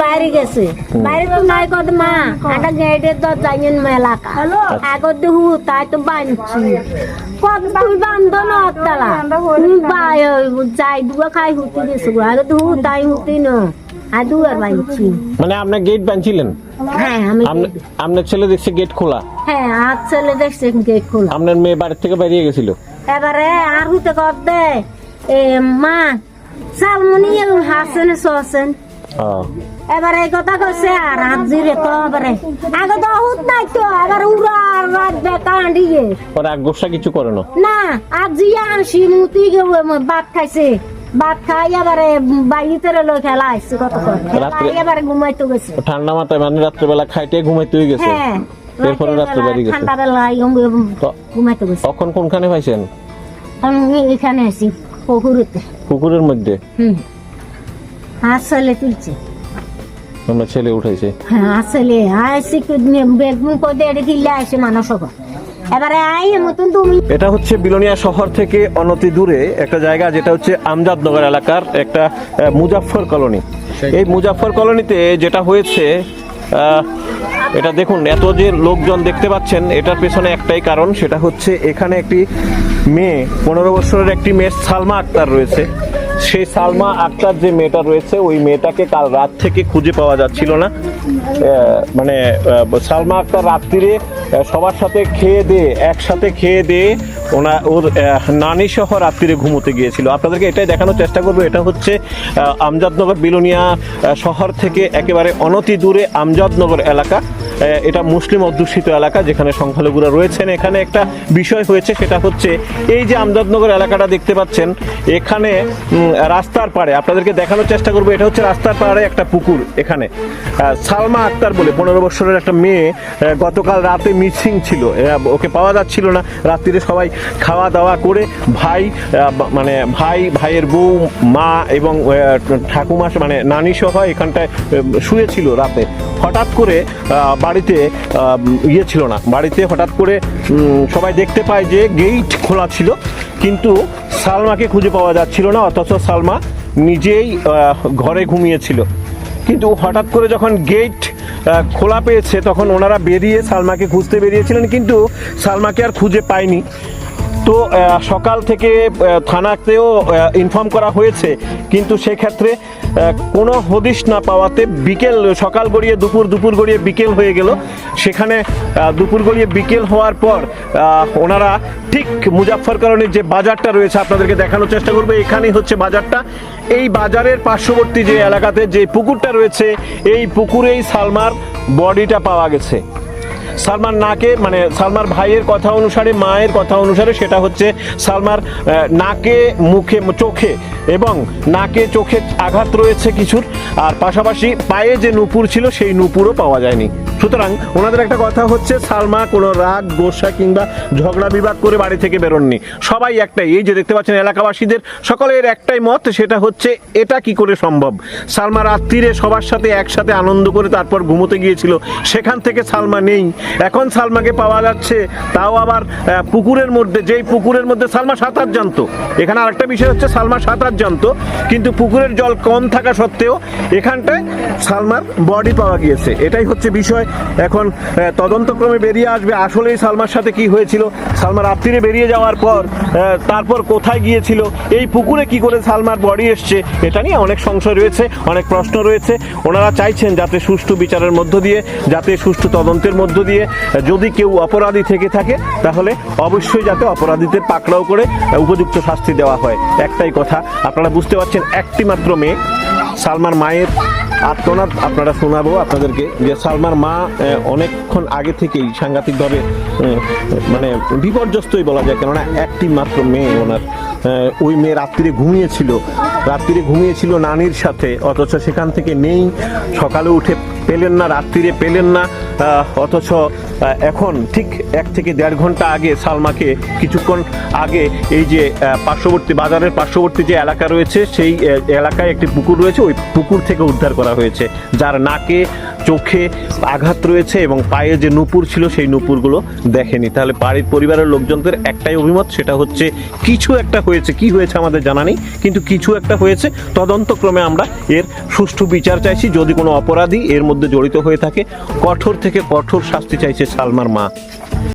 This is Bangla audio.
বাইরে গেছে। বাইরে তো নাই কত মা। একটা গেটের দরজা ইন মেলাকা আগত দেহু তাই তো বানছি। কত তুই বান্ধ না তালা বাই যাই দুয়া খাই হুতি গেছে আগত দেহু তাই হুতি না। আর দুয়ার বানছি। মানে আপনার গেট বানছিলেন? হ্যাঁ আপনার ছেলে দেখছে গেট খোলা? হ্যাঁ আর ছেলে দেখছে গেট খোলা। আপনার মেয়ে বাড়ির থেকে বেরিয়ে গেছিল? এবারে আর হুতে কর দে? এ মা সালমনি হাসেন সসেন এবারে কথা কইছে আর হাত জিরে তো এবারে আগে তো হুত নাই তো এবার উড়া রাত বেকান্ডিয়ে পরে আর গোসা কিছু করে না? না আজ জিয়া আনছি মুতি গে ভাত খাইছে। ভাত খাই এবারে বাইতে লই খেলা আইছে কত রাত্রে- এবারে ঘুমাইতে গেছে। ঠান্ডা মাথায় মানে রাত্রেবেলা খাইতে ঘুমাইতে গেছে? হ্যাঁ এরপরে রাত্রে বাড়ি গেছে? ঠান্ডা বেলায় তো- ঘুমাইতে গেছে। তখন কোনখানে পাইছেন? আমি এখানে আছি পুকুরেতে। পুকুরের মধ্যে? হুম। ছেলে তুলছে। আমরা ছেলে উঠাইছে। হ্যাঁ আসলে। আইসি বেগুন কদে এটা কিনলে আসে মানুষ এবারে আই মতন তুমি। এটা হচ্ছে বিলোনিয়া শহর থেকে অনতি দূরে একটা জায়গা যেটা হচ্ছে আমজাদনগর এলাকার একটা মুজাফফর কলোনি। এই মুজাফফর কলোনিতে যেটা হয়েছে এটা দেখুন এত যে লোকজন দেখতে পাচ্ছেন এটার পেছনে একটাই কারণ সেটা হচ্ছে এখানে একটি মেয়ে পনেরো বছরের একটি মেয়ে সালমা আক্তার রয়েছে। সেই সালমা আক্তার যে মেয়েটা রয়েছে, ওই মেয়েটাকে কাল রাত থেকে খুঁজে পাওয়া যাচ্ছিল না। মানে সালমা আক্তার রাত্রিরে সবার সাথে খেয়ে দিয়ে একসাথে খেয়ে দিয়ে ওনা, ওর নানি সহ রাত্রিরে ঘুমোতে গিয়েছিল। আপনাদেরকে এটাই দেখানোর চেষ্টা করব, এটা হচ্ছে আমজাদনগর বিলোনিয়া শহর থেকে একেবারে অনতি দূরে আমজাদনগর এলাকা। এটা মুসলিম অধ্যুষিত এলাকা যেখানে সংখ্যালঘুরা রয়েছেন। এখানে একটা বিষয় হয়েছে, সেটা হচ্ছে এই যে আমজাদনগর এলাকাটা দেখতে পাচ্ছেন, এখানে রাস্তার পাড়ে, আপনাদেরকে দেখানোর চেষ্টা করব, এটা হচ্ছে রাস্তার পাড়ে একটা পুকুর এখানে। সালমা আক্তার বলে, পনেরো বছরের একটা মেয়ে গতকাল রাতে মিসিং ছিল। ওকে পাওয়া যাচ্ছিল না। রাত্রিরে সবাই খাওয়া দাওয়া করে ভাই মানে ভাই, ভাইয়ের বউ, মা এবং ঠাকুমা মানে নানি সহ এখানটায় শুয়েছিল রাতে। হঠাৎ করে বাড়িতে ইয়ে ছিল না। বাড়িতে হঠাৎ করে সবাই দেখতে পায় যে গেট খোলা ছিল, কিন্তু সালমাকে খুঁজে পাওয়া যাচ্ছিল না, অথচ সালমা নিজেই ঘরে ঘুমিয়েছিল। কিন্তু হঠাৎ করে যখন গেট খোলা পেয়েছে, তখন ওনারা বেরিয়ে সালমাকে খুঁজতে বেরিয়েছিলেন, কিন্তু সালমাকে আর খুঁজে পায়নি। তো সকাল থেকে থানাতেও ইনফর্ম করা হয়েছে। কিন্তু সেক্ষেত্রে কোনো হদিশ না পাওয়াতে বিকেল, সকাল গড়িয়ে দুপুর দুপুর গড়িয়ে বিকেল হয়ে গেল। সেখানে দুপুর গড়িয়ে বিকেল হওয়ার পর ওনারা ঠিক মুজাফফর কলোনির যে বাজারটা রয়েছে আপনাদেরকে দেখানোর চেষ্টা করব। এখানেই হচ্ছে বাজারটা। এই বাজারের পার্শ্ববর্তী যে এলাকাতে যে পুকুরটা রয়েছে, এই পুকুরেই সালমার বডিটা পাওয়া গেছে। সালমান নাকে মানে সালমার ভাইয়ের কথা অনুসারে, মায়ের কথা অনুসারে সেটা হচ্ছে সালমার নাকে, মুখে, চোখে এবং নাকে, চোখে আঘাত রয়েছে কিছুর। আর পাশাপাশি পায়ে যে নুপুর ছিল, সেই নুপুরও পাওয়া যায়নি। সুতরাং ওনাদের একটা কথা হচ্ছে, সালমা কোনো রাগ, গোসা কিংবা ঝগড়া বিবাদ করে বাড়ি থেকে বেরোননি। সবাই একটাই, এই যে দেখতে পাচ্ছেন এলাকাবাসীদের, সকলের একটাই মত, সেটা হচ্ছে এটা কি করে সম্ভব? সালমা রাত্রিরে সবার সাথে একসাথে আনন্দ করে তারপর ঘুমোতে গিয়েছিল। সেখান থেকে সালমা নেই। এখন সালমাকে পাওয়া যাচ্ছে, তাও আবার পুকুরের মধ্যে, যেই পুকুরের মধ্যে সালমা সাঁতার জানতো। এখানে আরেকটা বিষয় হচ্ছে, সালমা সাঁতার জানতো, কিন্তু পুকুরের জল কম থাকা সত্ত্বেও এখানটায় সালমার বডি পাওয়া গিয়েছে। এটাই হচ্ছে বিষয়। এখন তদন্তক্রমে বেরিয়ে আসবে। আসলেই সালমার সাথে কি হয়েছিল? সালমার রাত্রিরে বেরিয়ে যাওয়ার পর তারপর কোথায় গিয়েছিল? এই পুকুরে কি করে সালমার বডি এসছে? এটা নিয়ে অনেক সংশয় রয়েছে, অনেক প্রশ্ন রয়েছে। ওনারা চাইছেন যাতে সুষ্ঠু বিচারের মধ্য দিয়ে, যাতে সুষ্ঠু তদন্তের মধ্য দিয়ে, যদি কেউ অপরাধী থেকে থাকে, তাহলে অবশ্যই যাতে অপরাধীদের পাকড়াও করে উপযুক্ত শাস্তি দেওয়া হয়। একটাই কথা, আপনারা বুঝতে পারছেন একটি মাত্র মেয়ে, সালমার মায়ের আত্মনাদ আপনারা শোনাবো আপনাদেরকে যে সালমার মা অনেকক্ষণ আগে থেকেই সাংঘাতিকভাবে মানে বিপর্যস্তই বলা যায়, কেননা একটি মাত্র মেয়ে ওনার। ওই মেয়ে রাত্রিরে ঘুমিয়েছিল। রাত্রিরে ঘুমিয়েছিল নানির সাথে, অথচ সেখান থেকে নেই। সকালে উঠে পেলেন না, রাত্রিরে পেলেন না অথচ এখন ঠিক এক থেকে দেড় ঘণ্টা আগে সালমাকে কিছুক্ষণ আগে এই যে পার্শ্ববর্তী বাজারের পার্শ্ববর্তী যে এলাকা রয়েছে, সেই এলাকায় একটি পুকুর রয়েছে, ওই পুকুর থেকে উদ্ধার করা হয়েছে, যার নাকে চোখে আঘাত রয়েছে এবং পায়ে যে নুপুর ছিল সেই নুপুরগুলো দেখেনি। তাহলে বাড়ির পরিবারের লোকজনদের একটাই অভিমত, সেটা হচ্ছে কিছু একটা হয়েছে। কি হয়েছে আমাদের জানা নেই, কিন্তু কিছু একটা হয়েছে। তদন্তক্রমে আমরা এর সুষ্ঠু বিচার চাইছি। যদি কোনো অপরাধী এর মধ্যে জড়িত হয়ে থাকে, কঠোর থেকে কঠোর শাস্তি চাইছে সালমার মা।